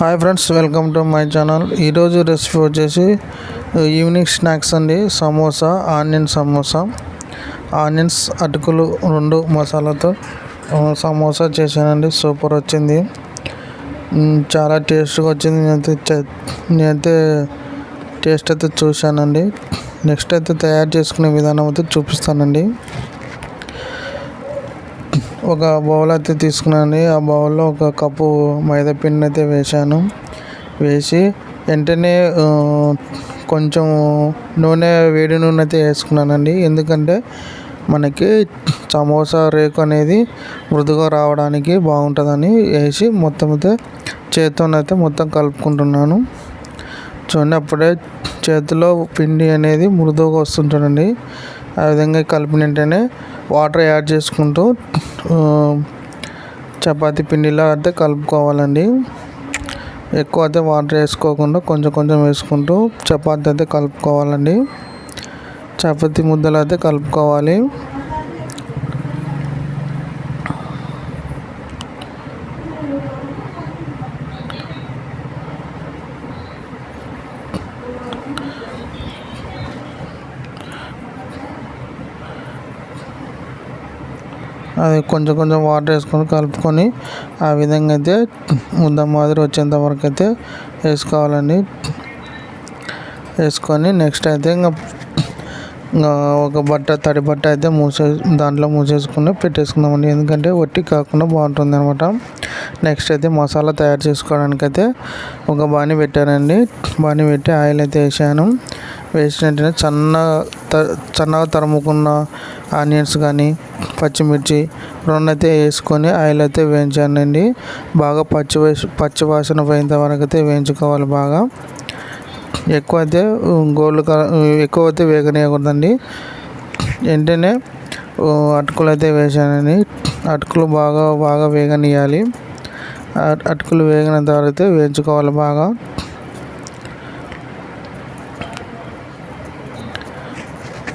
Hi friends welcome to my channel ఈరోజు recipe వచ్చేసి uh, evening snacks అండి. Samosa onion samosa. Onions అటుకులు రెండు మసాలాతో సమోసా చేశానండి. సూపర్ వచ్చింది. చాలా టేస్ట్గా వచ్చింది. నేనైతే నేనైతే టేస్ట్ అయితే చూశానండి. నెక్స్ట్ అయితే తయారు చేసుకునే విధానం అయితే చూపిస్తానండి. ఒక బౌల్ అయితే తీసుకున్నాను ఆ బౌల్లో ఒక కప్పు మైదా పిండి అయితే వేశాను. వేసి వెంటనే కొంచెం నూనె వేడి నూనె అయితే వేసుకున్నానండి. ఎందుకంటే మనకి సమోసా రేకు అనేది మృదుగా రావడానికి బాగుంటుందని వేసి మొత్తం అయితే చేత్తోనైతే మొత్తం కలుపుకుంటున్నాను. చూడండి అప్పుడే చేతిలో పిండి అనేది మృదువుగా వస్తుంటానండి ఆ విధంగా కలిపిన వెంటనే వాటర్ యాడ్ చేసుకుంటూ చపాతి పిండిలా అయితే కలుపుకోవాలండి. ఎక్కువ అయితే వాటర్ వేసుకోకుండా కొంచెం కొంచెం వేసుకుంటూ చపాతీ అయితే కలుపుకోవాలండి. చపాతీ ముద్దలు అయితే కలుపుకోవాలి. అది కొంచెం కొంచెం వాటర్ వేసుకొని కలుపుకొని ఆ విధంగా అయితే ముద్ద మాదిరి వచ్చేంత వరకు అయితే వేసుకోవాలండి. వేసుకొని నెక్స్ట్ అయితే ఇంకా ఇంకా ఒక బట్ట తడి బట్ట అయితే మూసే దాంట్లో మూసేసుకుని పెట్టేసుకుందామండి. ఎందుకంటే వట్టి కాకుండా బాగుంటుంది అనమాట నెక్స్ట్ అయితే మసాలా తయారు చేసుకోవడానికి అయితే ఒక బాణీ పెట్టానండి. బాణీ పెట్టి ఆయిల్ అయితే వేసాను. వేసిన వెంటనే త- సన్నగా తరుముకున్న ఆనియన్స్ కానీ పచ్చిమిర్చి రెండు అయితే వేసుకొని ఆయిల్ అయితే వేయించానండి బాగా పచ్చి వేసి పచ్చి వాసన పోయేంత వరకు అయితే వేయించుకోవాలి బాగా. ఎక్కువ అయితే గోల్డ్ కలర్ ఎక్కువ అయితే వేగనేయకూడదండి. వెంటనే అటుకులు అయితే వేసానండి. అటుకులు బాగా బాగా వేగనియాలి. అటుకులు వేగిన తర్వాత అయితే వేయించుకోవాలి బాగా.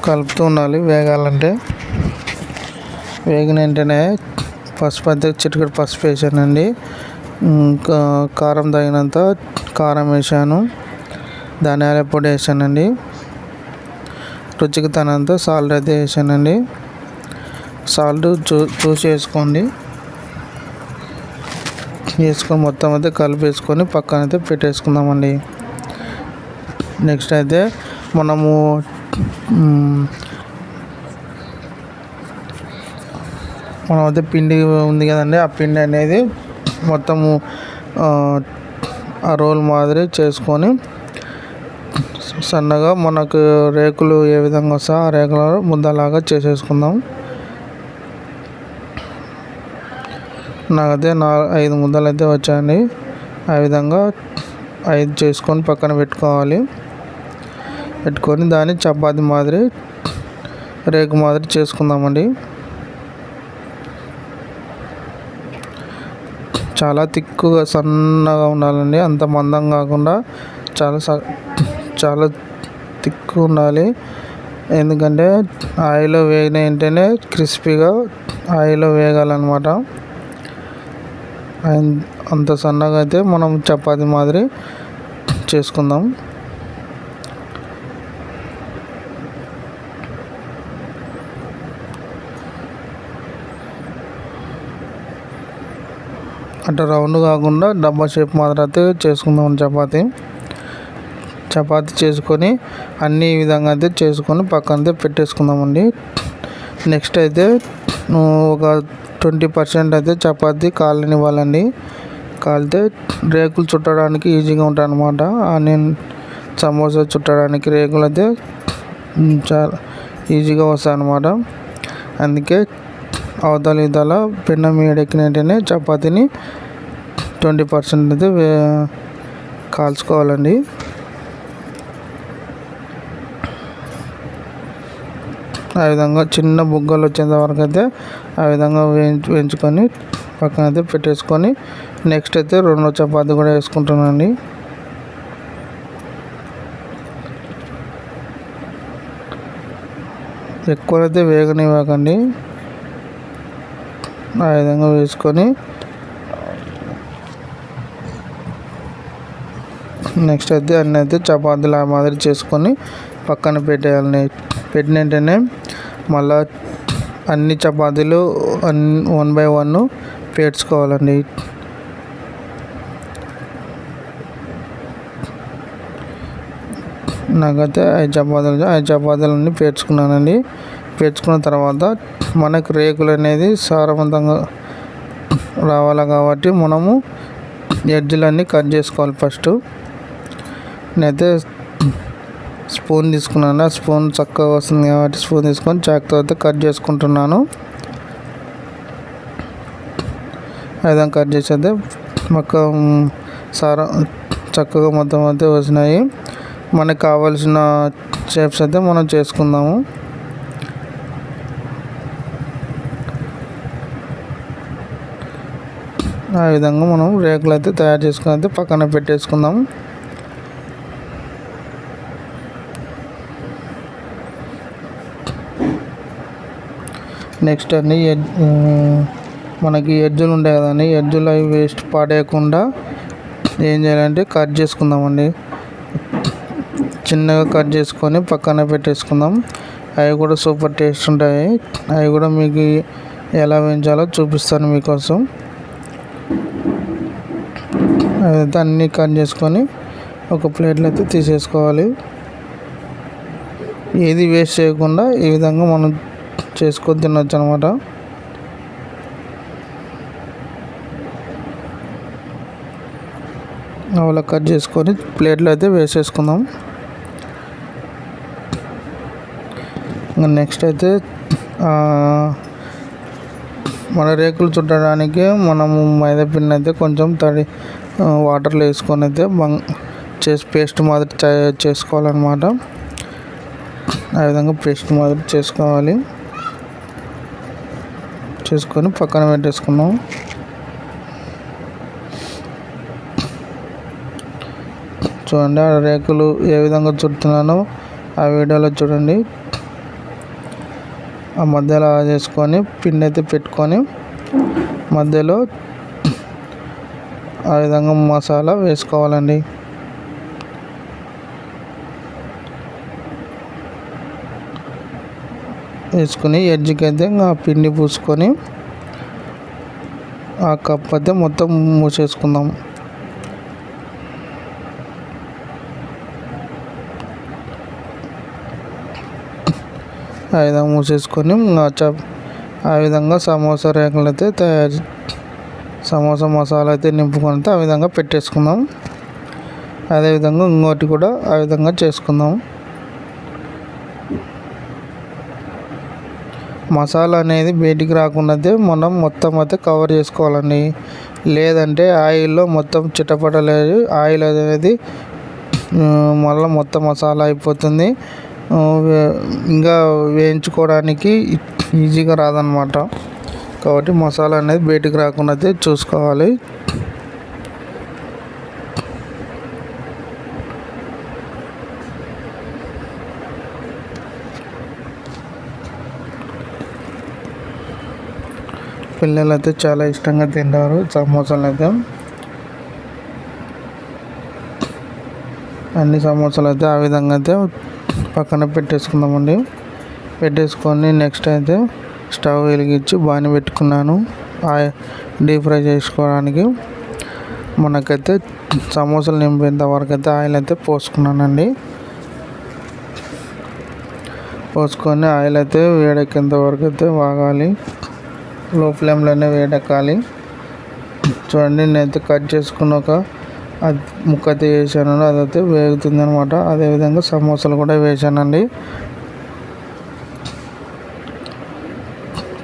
కలుపుతూ ఉండాలి. వేగాలంటే వేగిన వెంటనే పసుపు అయితే చిటికెడు పసుపు వేసానండి. ఇంకా కారం తగినంత కారం వేసాను. ధనియాల పొడి వేసానండి. రుచికి తనంత సాల్ట్ అయితే వేసానండి. సాల్ట్ చూ చూసి వేసుకోండి. వేసుకొని మొత్తం అయితే కలిపేసుకొని పక్కన అయితే పెట్టేసుకుందామండి. నెక్స్ట్ అయితే మనము మనం అయితే పిండి ఉంది కదండి ఆ పిండి అనేది మొత్తము ఆ, రోల్ మాదిరి చేసుకొని సన్నగా మనకు రేకులు ఏ విధంగా వస్తా ఆ రేకుల ముద్దలాగా చేసేసుకుందాం. నాకైతే నా ఐదు ముద్దలు అయితే వచ్చాయండి. ఆ విధంగా ఐదు చేసుకొని పక్కన పెట్టుకోవాలి. పెట్టుకొని దాన్ని చపాతి మాదిరి రేకు మాదిరి చేసుకుందామండి. చాలా తిక్కుగా సన్నగా ఉండాలండి. అంత మందం కాకుండా చాలా స- చాలా తిక్కు ఉండాలి. ఎందుకంటే ఆయిల్లో వేగిన వెంటనే క్రిస్పీగా ఆయిల్లో వేగాలన్నమాట. అంత సన్నగా అయితే మనం చపాతి మాదిరి చేసుకుందాం. అట్లా రౌండ్ కాకుండా డబ్బా షేప్ మాత్రం అయితే చేసుకుందాం చపాతి. చపాతి చేసుకొని అన్ని విధంగా అయితే చేసుకొని పక్కన పెట్టేసుకుందామండి. నెక్స్ట్ అయితే ఒక ట్వంటీ పర్సెంట్ అయితే చపాతి కాలనివ్వాలండి. కాలితే రేకులు చుట్టడానికి ఈజీగా ఉంటాయి అన్నమాట ఆనియన్ సమోసా చుట్టడానికి రేకులు అయితే చాలా ఈజీగా వస్తాయి అన్నమాట అందుకే అవతల ఇవతల మీద వేడెక్కిన వెంటనే చపాతీని ట్వంటీ పర్సెంట్ అయితే వే కాల్చుకోవాలండి. ఆ విధంగా చిన్న బుగ్గలు వచ్చేంత వరకు అయితే ఆ విధంగా వేయించు వేయించుకొని పక్కన అయితే పెట్టేసుకొని నెక్స్ట్ అయితే రెండో చపాతీ కూడా వేసుకుంటున్నానండి. ఎక్కువ అయితే వేగనివ్వకండి. ఆ విధంగా వేసుకొని నెక్స్ట్ అయితే అన్నీ అయితే చపాతీలు ఆ మాదిరి చేసుకొని పక్కన పెట్టేయాలి పెట్టిన వెంటనే మళ్ళా అన్ని చపాతీలు అన్ వన్ బై వన్ పేర్చుకోవాలండి. నాకైతే ఐదు చపాతీలు ఐదు చపాతీలన్నీ పేర్చుకున్నానండి. పేర్చుకున్న తర్వాత మనకు రేకులు అనేది సారవంతంగా రావాలి కాబట్టి మనము ఎడ్జ్లన్నీ కట్ చేసుకోవాలి ఫస్ట్. నేనైతే స్పూన్ తీసుకున్నాను. ఆ స్పూన్ చక్కగా వస్తుంది కాబట్టి స్పూన్ తీసుకొని చాక్తో అయితే కట్ చేసుకుంటున్నాను. విధంగా కట్ చేసేది. మొక్క సారా చక్కగా మొత్తం అయితే వచ్చినాయి మనకు కావాల్సిన షేప్స్ అయితే మనం చేసుకుందాము. ఆ విధంగా మనం రేకులు అయితే తయారు చేసుకుని అయితే పక్కన పెట్టేసుకుందాం. నెక్స్ట్ అన్ని ఎడ్ మనకి ఎడ్జులు ఉంటాయి కదండి ఎడ్జులు అవి వేస్ట్ పాడేయకుండా ఏం చేయాలంటే కట్ చేసుకుందామండి. చిన్నగా కట్ చేసుకొని పక్కన పెట్టేసుకుందాం. అవి కూడా సూపర్ టేస్ట్ ఉంటాయి. అవి కూడా మీకు ఎలా వేయించాలో చూపిస్తాను మీకోసం. దాన్ని కట్ చేసుకొని ఒక ప్లేట్లో అయితే తీసేసుకోవాలి. ఏది వేస్ట్ చేయకుండా ఈ విధంగా మనం చేసుకొని తినొచ్చు అనమాట అలా కట్ చేసుకొని ప్లేట్లో అయితే వేసేసుకుందాం. ఇంకా నెక్స్ట్ అయితే మన రేకులు చుట్టడానికి మనము మైదా పిండి అయితే కొంచెం తడి వాటర్లో వేసుకొని అయితే బంగ్ చేసి పేస్ట్ మాదిరి చేసుకోవాలన్నమాట. ఆ విధంగా పేస్ట్ మాదిరి చేసుకోవాలి. చేసుకొని పక్కన పెట్టేసుకున్నాం. చూడండి ఆ రేకులు ఏ విధంగా చుడుతున్నానో ఆ వీడియోలో చూడండి. ఆ మధ్యలో చేసుకొని పిండి అయితే పెట్టుకొని మధ్యలో ఆ విధంగా మసాలా వేసుకోవాలండి. వేసుకుని ఎడ్జ్కి అయితే ఆ పిండి పూసుకొని ఆ కప్ అయితే మొత్తం మూసేసుకుందాం. ఆ విధంగా మూసేసుకొని ఆ విధంగా సమోసా రేకులు అయితే తయారు సమోసా మసాలా అయితే నింపుకొని ఆ విధంగా పెట్టేసుకుందాం. అదేవిధంగా ఇంకోటి కూడా ఆ విధంగా చేసుకుందాం. మసాలా అనేది బయటికి రాకుండా మనం మొత్తం అయితే కవర్ చేసుకోవాలండి. లేదంటే ఆయిల్లో మొత్తం చిట్టపడలేదు ఆయిల్ అనేది మళ్ళీ మొత్తం మసాలా అయిపోతుంది. ఇంకా వేయించుకోవడానికి ఈజీగా రాదనమాట కాబట్టి మసాలా అనేది బయటికి రాకుండా అయితే చూసుకోవాలి. పిల్లలు అయితే చాలా ఇష్టంగా తింటారు సమోసాలు అయితే. అన్ని సమోసాలు అయితే ఆ విధంగా అయితే పక్కన పెట్టేసుకుందామండి. పెట్టేసుకొని నెక్స్ట్ అయితే స్టవ్ వెలిగించి బాగానే పెట్టుకున్నాను. డీప్ ఫ్రై చేసుకోవడానికి. మనకైతే సమోసాలు నింపేంత వరకు అయితే ఆయిల్ అయితే పోసుకున్నానండి. పోసుకొని ఆయిల్ అయితే వేడెక్కేంత వరకు అయితే వాగాలి. లో ఫ్లేమ్లోనే వేడెక్కాలి. చూడండి నేనైతే కట్ చేసుకున్న ఒక ముక్క అయితే వేసాను అదైతే వేగుతుంది అనమాట అదేవిధంగా సమోసాలు కూడా వేసానండి.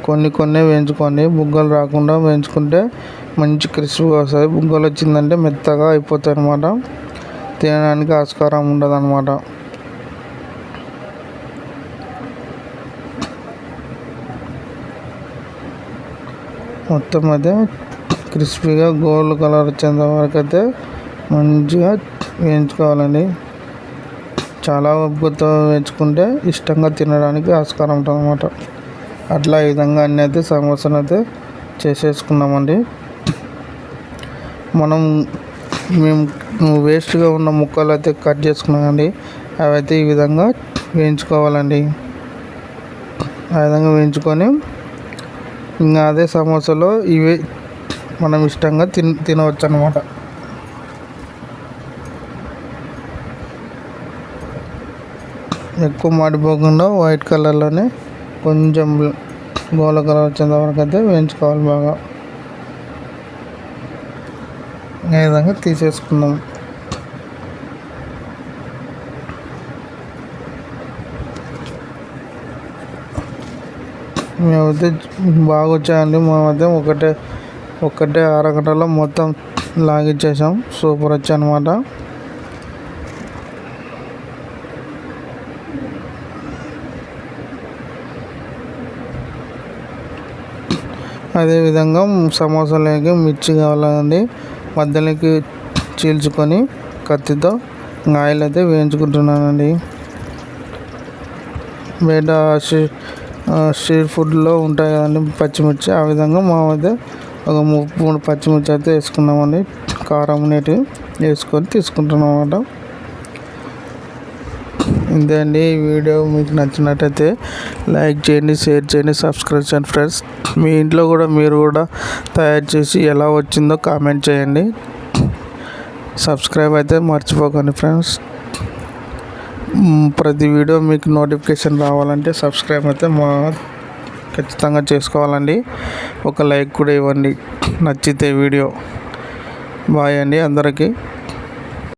కొన్ని కొన్ని వేయించుకోండి. బుగ్గలు రాకుండా వేయించుకుంటే మంచి క్రిస్పీగా వస్తుంది. బుగ్గలు వచ్చిందంటే మెత్తగా అయిపోతాయి అనమాట తినడానికి ఆస్కారం ఉండదు అనమాట మొత్తం అయితే క్రిస్పీగా గోల్డ్ కలర్ వచ్చేంత వరకు అయితే మంచిగా వేయించుకోవాలండి. చాలా ఉప్పుతో వేయించుకుంటే ఇష్టంగా తినడానికి ఆస్కారం ఉంటుంది అనమాట అట్లా ఈ విధంగా అన్నీ అయితే సమోసాను అయితే చేసేసుకున్నామండి. మనం మేము వేస్ట్గా ఉన్న ముక్కలు అయితే కట్ చేసుకున్నామండి అవి అయితే ఈ విధంగా వేయించుకోవాలండి. ఆ విధంగా వేయించుకొని ఇంకా అదే సమోసాలో ఇవి మనం ఇష్టంగా తిన తినవచ్చు అనమాట ఎక్కువ మాడిపోకుండా వైట్ కలర్లోనే కొంచెం గోల కలర్ వచ్చేంత వరకు అయితే వేయించుకోవాలి బాగా. ఈ విధంగా తీసేసుకుందాం. మేమైతే బాగా వచ్చాయండి. మేమైతే ఒకటే ఒకటే అరగంటలో మొత్తం లాగిచ్చేసాం. సూపర్ వచ్చాయి అదేవిధంగా సమోసాలోకి మిర్చి కావాలండి. మధ్యలోకి చీల్చుకొని కత్తితో ఆయిల్ అయితే వేయించుకుంటున్నానండి. బయట స్ట్రీట్ ఫుడ్లో ఉంటాయి కదండి పచ్చిమిర్చి. ఆ విధంగా మా అయితే ఒక మూడు పచ్చిమిర్చి అయితే వేసుకున్నామండి. కారం నీటి వేసుకొని తీసుకుంటున్నాం అన్నమాట ఇంతే అండి ఈ వీడియో మీకు నచ్చినట్టయితే లైక్ చేయండి షేర్ చేయండి సబ్స్క్రైబ్ చేయండి ఫ్రెండ్స్. మీ ఇంట్లో కూడా మీరు కూడా తయారు చేసి ఎలా వచ్చిందో కామెంట్ చేయండి. సబ్స్క్రైబ్ అయితే మర్చిపోకండి ఫ్రెండ్స్. ప్రతి వీడియో మీకు నోటిఫికేషన్ రావాలంటే సబ్స్క్రైబ్ అయితే మా ఖచ్చితంగా చేసుకోవాలండి. ఒక లైక్ కూడా ఇవ్వండి. నచ్చితే వీడియో. బాయ్ అండి అందరికీ.